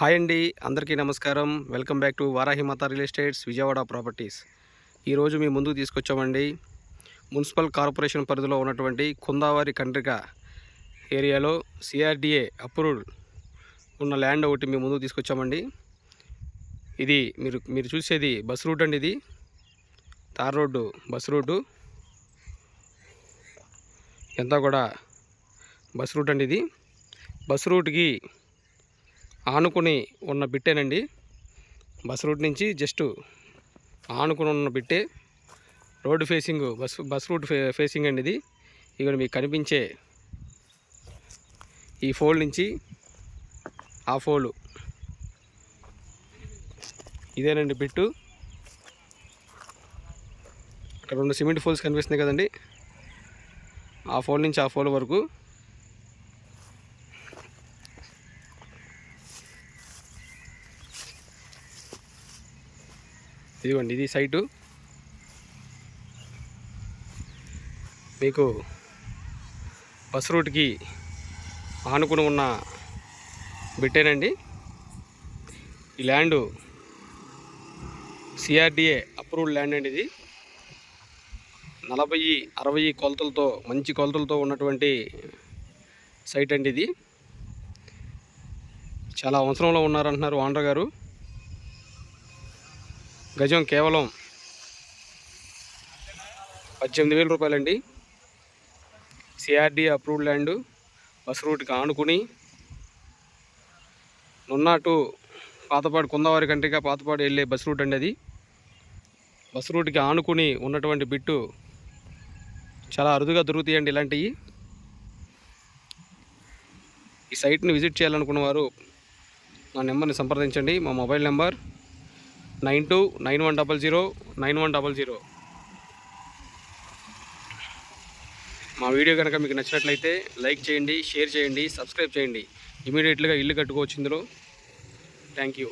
Hi అండి అందరికీ నమస్కారం. Welcome back to Varahimata real estates Vijayawada properties. ఈరోజు మీ ముందుకు తీసుకొచ్చామండి. మున్సిపల్ కార్పొరేషన్ పరిధిలో ఉన్నటువంటి కుందావారి కండ్రిక ఏరియాలో సిఆర్డిఏ అప్రూవ్డ్ ఉన్న ల్యాండ్ ఒకటి మీ ముందుకు తీసుకొచ్చామండి. ఇది మీరు మీరు చూసేది బస్ రూట్ అండి ఇది. Tar road bus route. ఎంత కూడా బస్ రూట్ అండి ఇది. బస్ రూట్కి ఆనుకుని ఉన్న బిట్టేనండి. బస్ రూట్ నుంచి జస్ట్ ఆనుకుని ఉన్న బిట్టే. Road facing bus bus route ఫే ఫేసింగ్ అండి ఇది. ఇక్కడ మీకు కనిపించే ఈ ఫోల్ నుంచి ఆ ఫోలు. ఇదేనండి బిట్టు. అక్కడ రెండు సిమెంట్ ఫోల్స్ కనిపిస్తున్నాయి కదండి. ఆ ఫోల్ నుంచి ఆ ఫోల్ వరకు. ఇదిగోండి ఇది సైటు. మీకు బస్ రూట్కి ఆనుకుని ఉన్న బిట్టేనండి. ఈ ల్యాండ్ సిఆర్డిఏ అప్రూవ్డ్ ల్యాండ్ అండి ఇది. నలభై అరవై కొలతలతో మంచి కొలతలతో ఉన్నటువంటి సైట్ అండి ఇది. చాలా అవసరంలో ఉన్నారంటున్నారు ఓనర్ గారు. గజం కేవలం పద్దెనిమిది వేల రూపాయలండి. సిఆర్డి అప్రూవ్డ్ ల్యాండ్ బస్ రూట్కి ఆనుకుని నున్నా టు పాతపాడు కుందవారి కంట్రిగా పాతపాడు వెళ్ళే బస్ రూట్ అండి అది. బస్ రూట్కి ఆనుకుని ఉన్నటువంటి బిట్టు చాలా అరుదుగా దొరుకుతాయండి ఇలాంటివి ఈ సైట్ని విజిట్ చేయాలనుకున్న వారు నా నెంబర్ని సంప్రదించండి. మా mobile number nine two nine one double zero nine one double zero. మా వీడియో కనుక మీకు నచ్చినట్లయితే లైక్ చేయండి షేర్ చేయండి సబ్స్క్రైబ్ చేయండి. ఇమీడియట్గా ఇల్లు కట్టుకోవచ్చు ఇందులో. Thank you